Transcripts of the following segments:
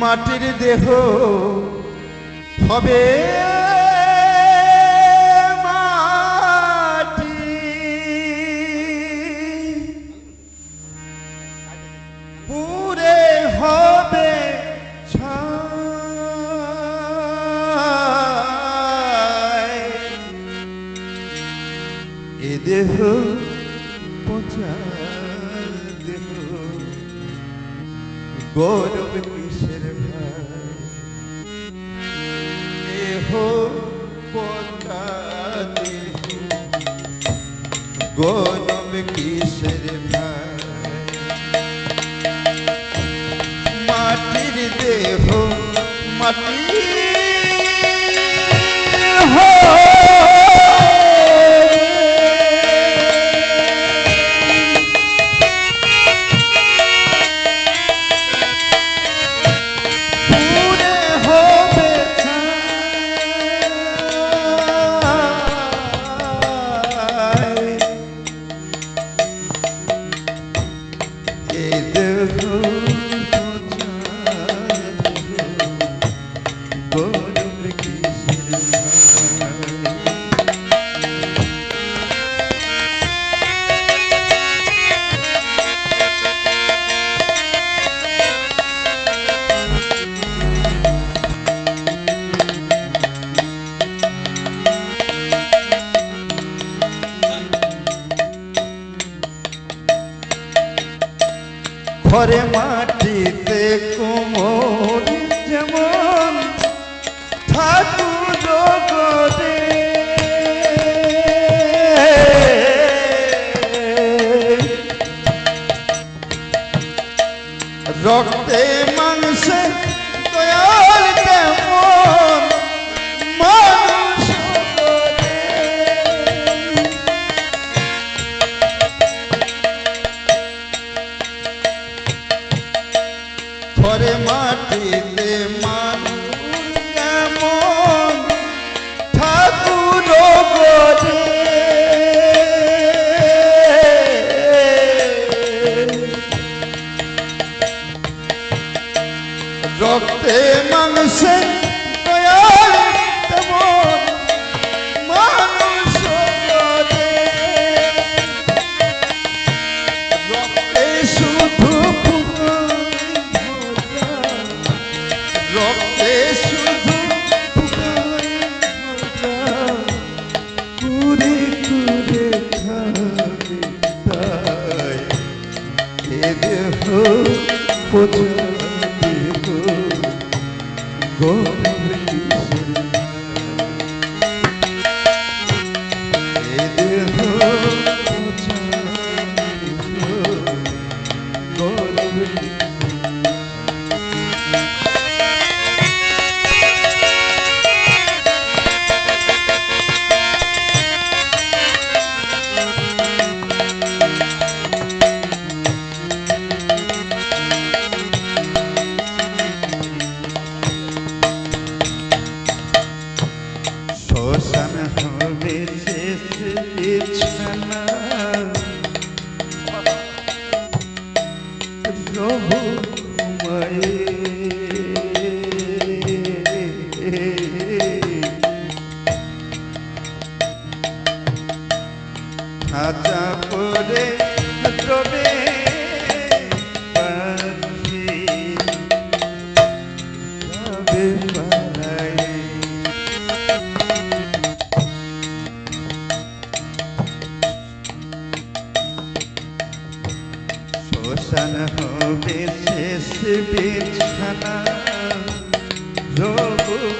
মাটির দেহ হবে মাটি। পুরে হবে পচা গৌরব দেহ পচা দেহ গৌরব কিসের ভাই মাটির দেহ এ দেহ ঘরে মাটিতে কোমর যেমন ঠাকুর জগতে। রক্তে ঘরে মাটিতে পোছা দেহ খাঁচা পরে রবে শ্মশান হবে শেষ বিছানা খাজা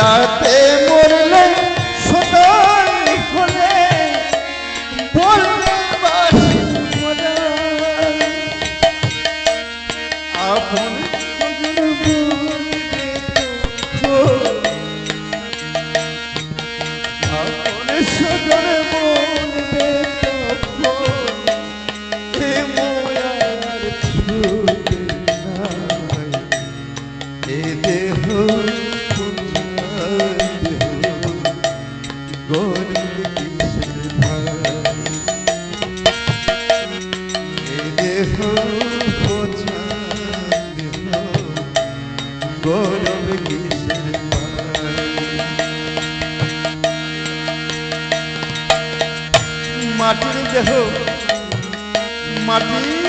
রাতে মরলে সকাল হলে বলতে বাসি আপন আপন সদরে গরম মাটির দেহ মাটির